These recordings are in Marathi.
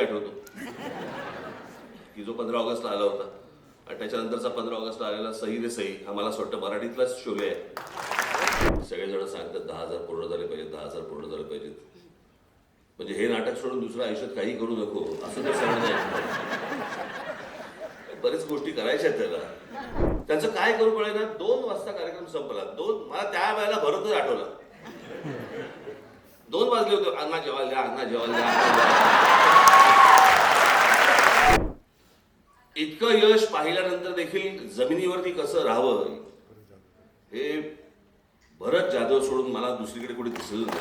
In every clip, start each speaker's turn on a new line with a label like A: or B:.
A: आठवतो. की जो पंधरा ऑगस्टला आला होता. आणि त्याच्यानंतरचा पंधरा ऑगस्टला आलेला सही रे सही हा मला असं वाटतं मराठीतलाच शोले आहे. सगळेजण सांगतात दहा हजार पूर्ण झाले पाहिजेत दहा हजार पूर्ण झाले पाहिजेत. म्हणजे हे नाटक सोडून दुसरं आयुष्यात काही करू नको असं ते सांगत बरेच गोष्टी करायच्या त्याला. त्यांचं काय करू कळे ना दोन वाजता कार्यक्रम संपला. दोन मला त्या वेळेला भरतच आठवला. दोन वाजले होते. अण्णा जेवायला द्या अण्णा जेवायला द्या. इतकं यश पाहिल्यानंतर देखील जमिनीवरती कसं राहावं हे भरत जाधव सोडून मला दुसरीकडे कुठे दिसलं नाही.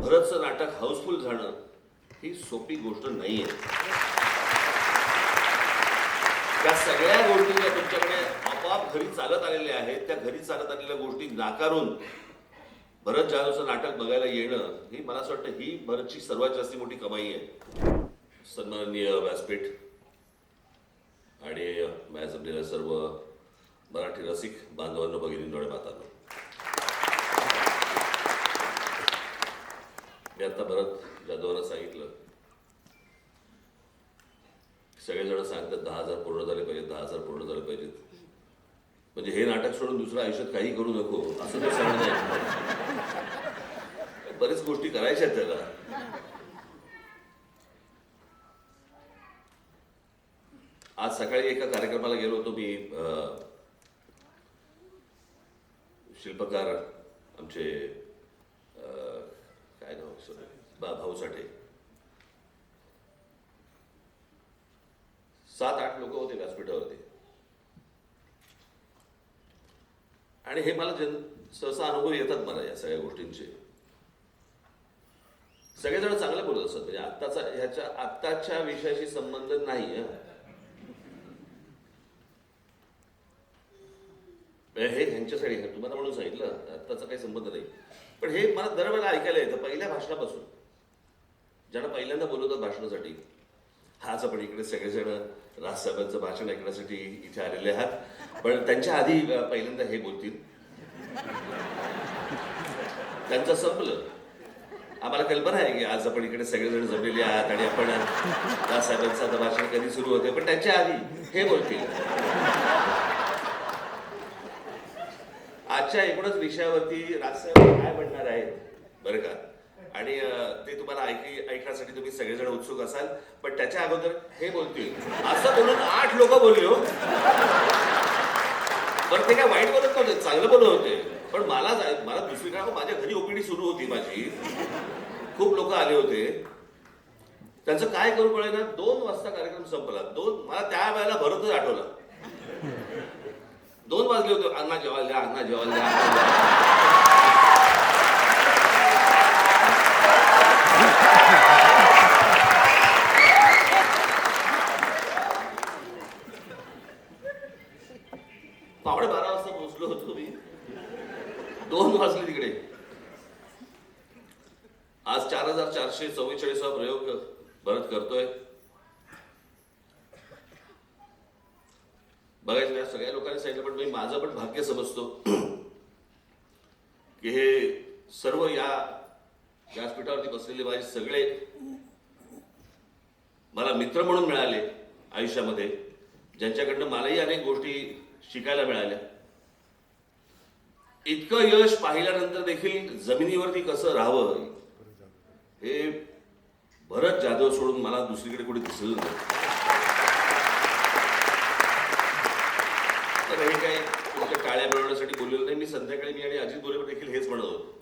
A: भरतचं नाटक हाऊसफुल झालं. ही सोपी गोष्ट नाही आहे त्या सगळ्या गोष्टी ज्या तुमच्याकडे आपोआप घरी चालत आलेल्या आहेत त्या घरी चालत आलेल्या गोष्टी नाकारून भरत जाधवचं नाटक बघायला येणं ही मला असं वाटतं ही भरतची सर्वात जास्ती मोठी कमाई आहे. सन्माननीय व्यासपीठ आणि माझ्या जमलेल्या सर्व मराठी रसिक बांधवांना भगिनींनो आणि मातांनो. मी आता भरत जाधवांना सांगितलं सगळेजण सांगतात दहा हजार पूर्ण झाले पाहिजेत दहा हजार पूर्ण झाले पाहिजेत. म्हणजे हे नाटक सोडून दुसरं आयुष्यात काही करू नको असं ते सांगणं बरेच गोष्टी करायच्या आहेत त्याला. आज सकाळी एका कार्यक्रमाला गेलो होतो मी शिल्पकार आमचे काय नाव बा भाऊ साठे. सात आठ लोक होते व्यासपीठावरती. आणि हे मला जन सहसा अनुभव येतात मला या सगळ्या गोष्टींचे. सगळेजण चांगलं बोलत असतात. म्हणजे आत्ताचा ह्याच्या आत्ताच्या विषयाशी संबंध नाही हे ह्यांच्यासाठी तुम्हाला म्हणून सांगितलं आत्ताचा काही संबंध नाही. पण हे मला दरवेळेला ऐकायला येतं पहिल्या भाषणापासून. ज्यांना पहिल्यांदा बोलवतात भाषणासाठी हाच आपण इकडे सगळेजण राजसाहेबांचं भाषण ऐकण्यासाठी इथे आलेले आहात. पण त्यांच्या आधी पहिल्यांदा हे बोलतील. त्यांचं संपलं. आम्हाला कल्पना आहे की आज आपण इकडे सगळेजण जमलेले आहात आणि आपण राजसाहेबांचं आता भाषण कधी सुरू होते पण त्यांच्या आधी हे बोलतील. आजच्या एकूणच विषयावरती राजसाहेब काय म्हणणार आहेत? बरं का? आणि ते तुम्हाला ऐक ऐकण्यासाठी तुम्ही सगळेजण उत्सुक असाल पण त्याच्या अगोदर हे बोलतील. असं बोलून आठ लोक बोलले हो. बरं ते काय वाईट बोलत नव्हते चांगलं बोलत होते. पण मला मला दुसरीकडे माझ्या घरी ओपीडी सुरू होती माझी. खूप लोक आले होते. त्यांचं काय करू कळे ना दोन वाजता कार्यक्रम संपला. दोन मला त्या वेळेला भरतच आठवला. दोन वाजले होते. अण्णा जेवायला द्या जेवायला द्या अण्णा जेवायला द्या. पावणे बारा वाजता पोहोचलो होतो मी दोन वाजले तिकडे आज चार हजार चारशे चव्वेचाळीसवा प्रयोग भरत करतोय. बघायचं या सगळ्या लोकांनी सांगितलं पण मी माझं पण भाग्य समजतो. की हे सर्व या व्यासपीठावरती बसलेले माझे सगळे मला मित्र म्हणून मिळाले आयुष्यामध्ये ज्यांच्याकडनं मलाही अनेक गोष्टी शिकायला मिळाल्या. इतकं यश पाहिल्यानंतर देखील जमिनीवरती कसं राहावं हे भरत जाधव सोडून मला दुसरीकडे कुठे दिसलं नाही तर हे काही तुमच्या टाळ्या मिळवण्यासाठी बोललेलं नाही. मी संध्याकाळी मी आणि अजित बोलेवर देखील हेच म्हणत होतो.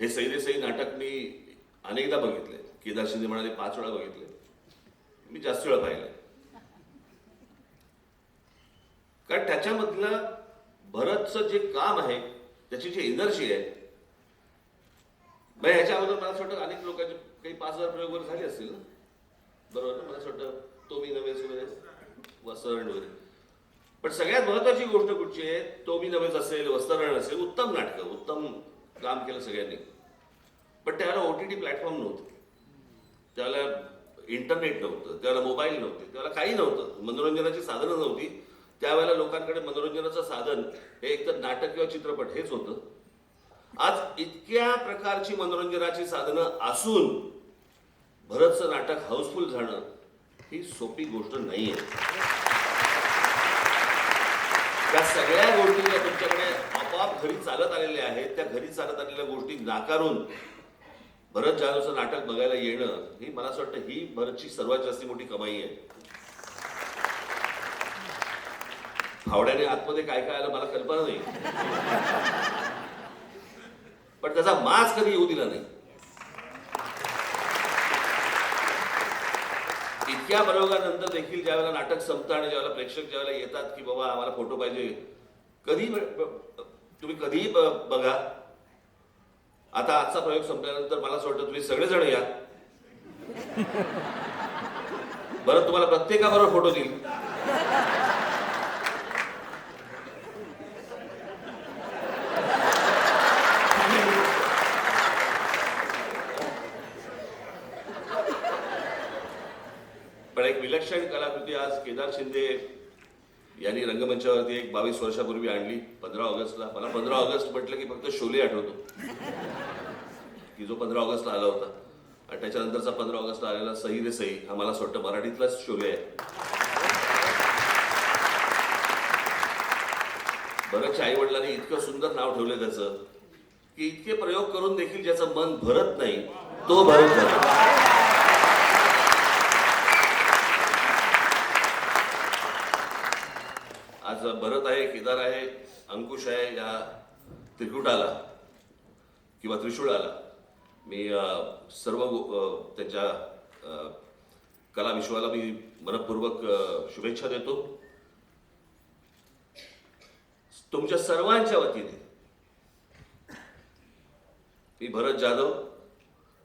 A: हे सैदे सई नाटक मी अनेकदा बघितले केदार शिंदे म्हणाले पाच वेळा बघितले मी जास्त वेळा पाहिले कारण त्याच्यामधलं भरतचं जे काम आहे त्याची जी एनर्जी आहे मग ह्याच्या अगोदर मला असं वाटतं अनेक लोकांचे काही पाच हजार प्रयोग वगैरे झाले असतील ना? बरोबर ना मला असं वाटतं तो मी नवेस वगैरे वसरण वगैरे. पण सगळ्यात महत्वाची गोष्ट कुठची आहे तो मी नवेच असेल वस्त्रहरण असेल उत्तम नाटकं उत्तम काम केलं सगळ्यांनी. पण त्याला ओ टी टी प्लॅटफॉर्म नव्हते. त्याला इंटरनेट नव्हतं त्याला मोबाईल नव्हते त्याला काही नव्हतं. मनोरंजनाची साधनं नव्हती. त्यावेळेला लोकांकडे मनोरंजनाचं साधन हे एकतर नाटक किंवा चित्रपट हेच होतं. आज इतक्या प्रकारची मनोरंजनाची साधनं असून भरतचं नाटक हाऊसफुल झाणं ही सोपी गोष्ट नाही आहे त्या सगळ्या गोष्टी ज्या तुमच्याकडे आपोआप घरी चालत आलेल्या आहेत त्या घरी चालत आलेल्या गोष्टी नाकारून भरत जाधवचं नाटक बघायला येणं ही मला असं वाटतं ही भरतची सर्वात जास्ती मोठी कमाई आहे. फावड्याने आतमध्ये काय काय आलं मला कल्पना नाही. पण त्याचा मास कधी येऊ दिला नाही. इतक्या प्रयोगानंतर देखील ज्यावेळेला नाटक संपतं आणि ज्यावेळेला प्रेक्षक ज्यावेळेला येतात की बाबा आम्हाला फोटो पाहिजे कधी तुम्ही कधीही ब- बघा. आता आजचा प्रयोग संपल्यानंतर मला असं वाटतं तुम्ही सगळेजण या. बरं तुम्हाला प्रत्येकाबरोबर फोटो देईल. पण एक विलक्षण कलाकृती आज केदार शिंदे यांनी रंगमंचावरती एक बावीस वर्षापूर्वी आणली पंधरा ऑगस्टला. मला पंधरा ऑगस्ट म्हटलं की फक्त शोले आठवतो. की जो पंधरा ऑगस्टला आला होता. आणि त्याच्यानंतरचा पंधरा ऑगस्टला आलेला सही रे सही हा मला असं वाटतं मराठीतलाच शोले आहे. बऱ्याचशा आई वडिलांनी इतकं सुंदर नाव ठेवलं त्याचं की इतके प्रयोग करून देखील ज्याचं मन भरत नाही तो भरत झाला आज भरत आहे केदार आहे अंकुश आहे या त्रिकुटाला किंवा त्रिशूळाला. मी सर्व त्यांच्या कला विश्वाला मी मनपूर्वक शुभेच्छा देतो. तुमच्या सर्वांच्या वतीने मी भरत जाधव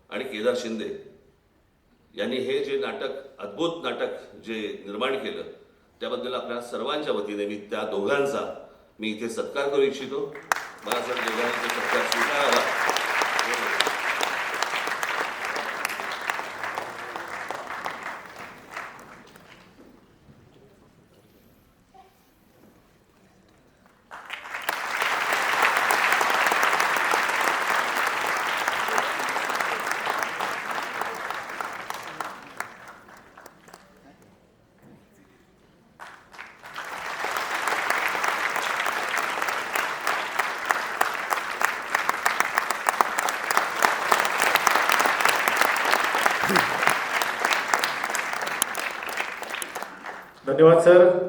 A: आणि केदार शिंदे यांनी हे जे नाटक अद्भुत नाटक जे निर्माण केलं त्याबद्दल आपल्या सर्वांच्या वतीने मी त्या दोघांचा मी इथे सत्कार करू इच्छितो. मला सर दोघांनी सत्कार स्वीकारावा.
B: धन्यवाद सर.